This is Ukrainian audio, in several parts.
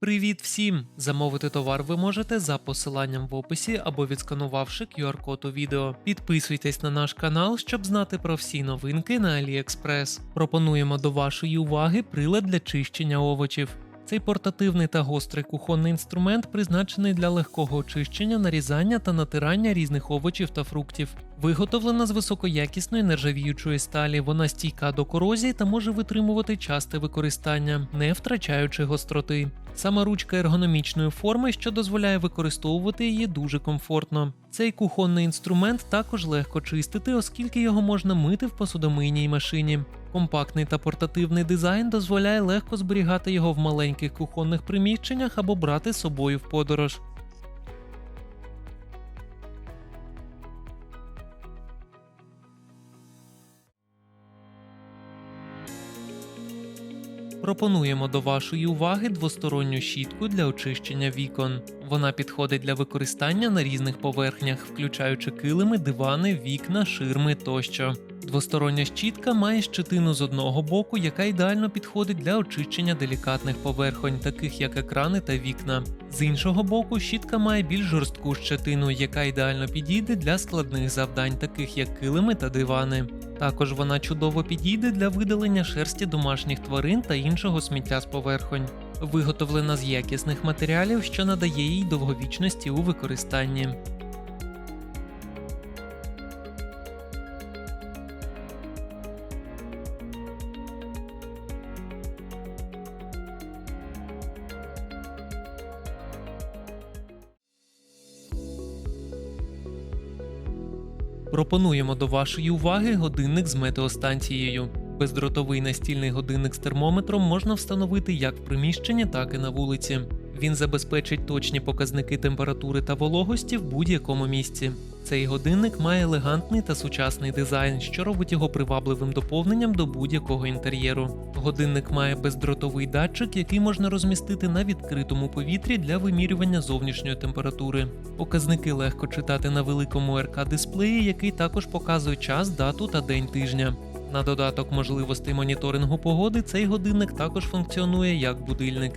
Привіт всім! Замовити товар ви можете за посиланням в описі або відсканувавши QR-код у відео. Підписуйтесь на наш канал, щоб знати про всі новинки на AliExpress. Пропонуємо до вашої уваги прилад для чищення овочів. Цей портативний та гострий кухонний інструмент призначений для легкого очищення, нарізання та натирання різних овочів та фруктів. Виготовлена з високоякісної нержавіючої сталі, вона стійка до корозії та може витримувати часте використання, не втрачаючи гостроти. Сама ручка ергономічної форми, що дозволяє використовувати її дуже комфортно. Цей кухонний інструмент також легко чистити, оскільки його можна мити в посудомийній машині. Компактний та портативний дизайн дозволяє легко зберігати його в маленьких кухонних приміщеннях або брати з собою в подорож. Пропонуємо до вашої уваги двосторонню щітку для очищення вікон. Вона підходить для використання на різних поверхнях, включаючи килими, дивани, вікна, ширми тощо. Двостороння щітка має щетину з одного боку, яка ідеально підходить для очищення делікатних поверхонь, таких як екрани та вікна. З іншого боку, щітка має більш жорстку щетину, яка ідеально підійде для складних завдань, таких як килими та дивани. Також вона чудово підійде для видалення шерсті домашніх тварин та іншого сміття з поверхонь. Виготовлена з якісних матеріалів, що надає їй довговічності у використанні. Пропонуємо до вашої уваги годинник з метеостанцією. Бездротовий настільний годинник з термометром можна встановити як в приміщенні, так і на вулиці. Він забезпечить точні показники температури та вологості в будь-якому місці. Цей годинник має елегантний та сучасний дизайн, що робить його привабливим доповненням до будь-якого інтер'єру. Годинник має бездротовий датчик, який можна розмістити на відкритому повітрі для вимірювання зовнішньої температури. Показники легко читати на великому РК дисплеї, який також показує час, дату та день тижня. На додаток можливостей моніторингу погоди цей годинник також функціонує як будильник.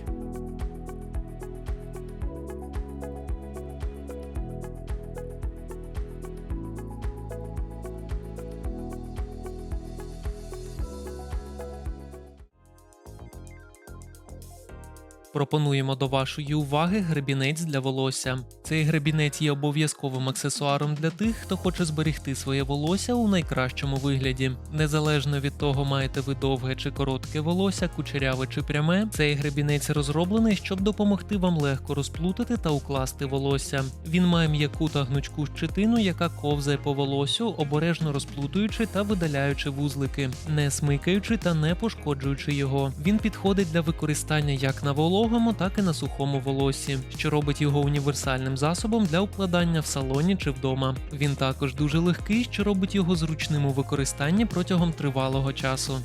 Пропонуємо до вашої уваги гребінець для волосся. Цей гребінець є обов'язковим аксесуаром для тих, хто хоче зберегти своє волосся у найкращому вигляді. Незалежно від того, маєте ви довге чи коротке волосся, кучеряве чи пряме, цей гребінець розроблений, щоб допомогти вам легко розплутати та укласти волосся. Він має м'яку та гнучку щетину, яка ковзає по волосю, обережно розплутуючи та видаляючи вузлики, не смикаючи та не пошкоджуючи його. Він підходить для використання як на вологому, так і на сухому волосі, що робить його універсальним засобом для укладання в салоні чи вдома. Він також дуже легкий, що робить його зручним у використанні протягом тривалого часу.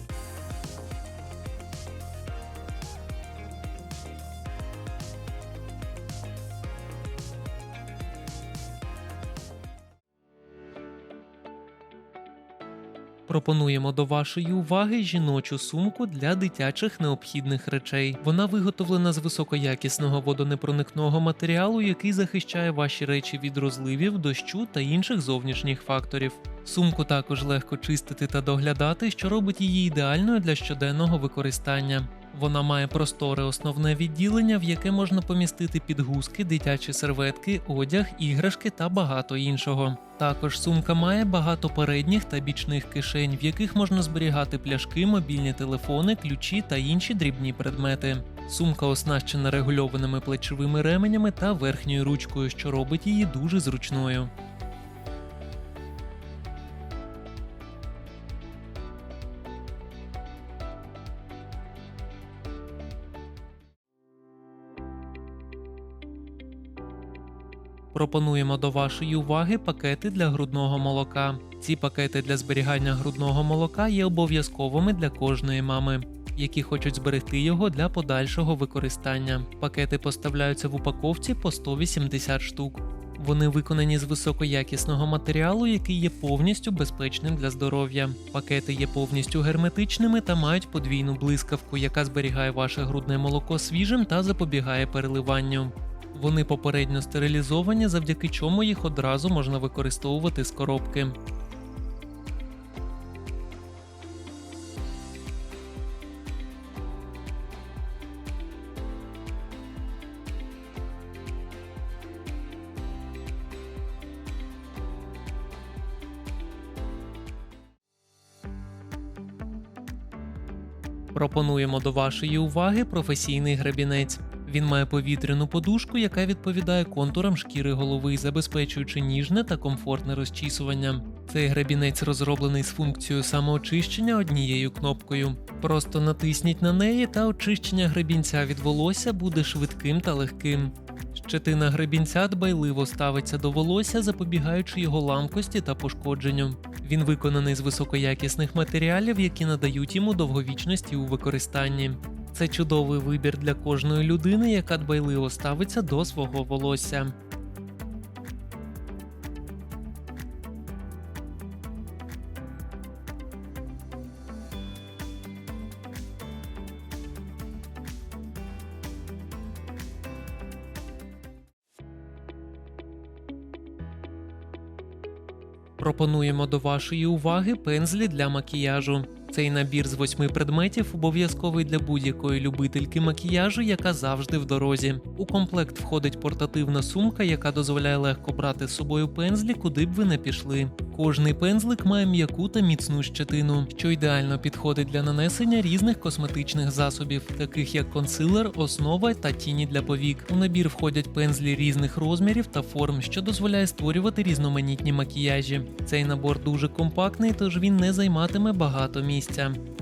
Пропонуємо до вашої уваги жіночу сумку для дитячих необхідних речей. Вона виготовлена з високоякісного водонепроникного матеріалу, який захищає ваші речі від розливів, дощу та інших зовнішніх факторів. Сумку також легко чистити та доглядати, що робить її ідеальною для щоденного використання. Вона має просторе основне відділення, в яке можна помістити підгузки, дитячі серветки, одяг, іграшки та багато іншого. Також сумка має багато передніх та бічних кишень, в яких можна зберігати пляшки, мобільні телефони, ключі та інші дрібні предмети. Сумка оснащена регульованими плечовими ременями та верхньою ручкою, що робить її дуже зручною. Пропонуємо до вашої уваги пакети для грудного молока. Ці пакети для зберігання грудного молока є обов'язковими для кожної мами, які хочуть зберегти його для подальшого використання. Пакети поставляються в упаковці по 180 штук. Вони виконані з високоякісного матеріалу, який є повністю безпечним для здоров'я. Пакети є повністю герметичними та мають подвійну блискавку, яка зберігає ваше грудне молоко свіжим та запобігає переливанню. Вони попередньо стерилізовані, завдяки чому їх одразу можна використовувати з коробки. Пропонуємо до вашої уваги професійний гребінець. Він має повітряну подушку, яка відповідає контурам шкіри голови, забезпечуючи ніжне та комфортне розчісування. Цей гребінець розроблений з функцією самоочищення однією кнопкою. Просто натисніть на неї, та очищення гребінця від волосся буде швидким та легким. Щетина гребінця дбайливо ставиться до волосся, запобігаючи його ламкості та пошкодженню. Він виконаний з високоякісних матеріалів, які надають йому довговічності у використанні. Це чудовий вибір для кожної людини, яка дбайливо ставиться до свого волосся. Пропонуємо до вашої уваги пензлі для макіяжу. Цей набір з восьми предметів обов'язковий для будь-якої любительки макіяжу, яка завжди в дорозі. У комплект входить портативна сумка, яка дозволяє легко брати з собою пензлі, куди б ви не пішли. Кожний пензлик має м'яку та міцну щетину, що ідеально підходить для нанесення різних косметичних засобів, таких як консилер, основа та тіні для повік. У набір входять пензлі різних розмірів та форм, що дозволяє створювати різноманітні макіяжі. Цей набор дуже компактний, тож він не займатиме багато system.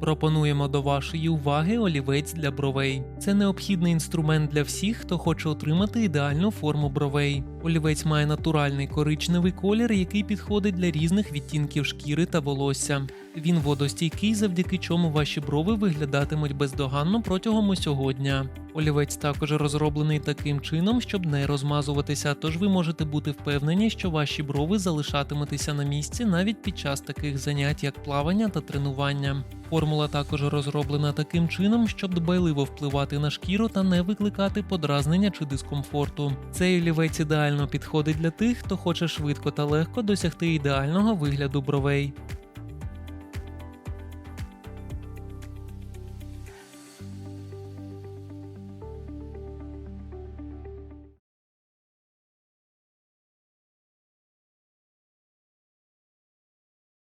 Пропонуємо до вашої уваги олівець для бровей. Це необхідний інструмент для всіх, хто хоче отримати ідеальну форму бровей. Олівець має натуральний коричневий колір, який підходить для різних відтінків шкіри та волосся. Він водостійкий, завдяки чому ваші брови виглядатимуть бездоганно протягом усього дня. Олівець також розроблений таким чином, щоб не розмазуватися, тож ви можете бути впевнені, що ваші брови залишатиметеся на місці навіть під час таких занять, як плавання та тренування. Формула також розроблена таким чином, щоб дбайливо впливати на шкіру та не викликати подразнення чи дискомфорту. Цей олівець ідеально підходить для тих, хто хоче швидко та легко досягти ідеального вигляду бровей.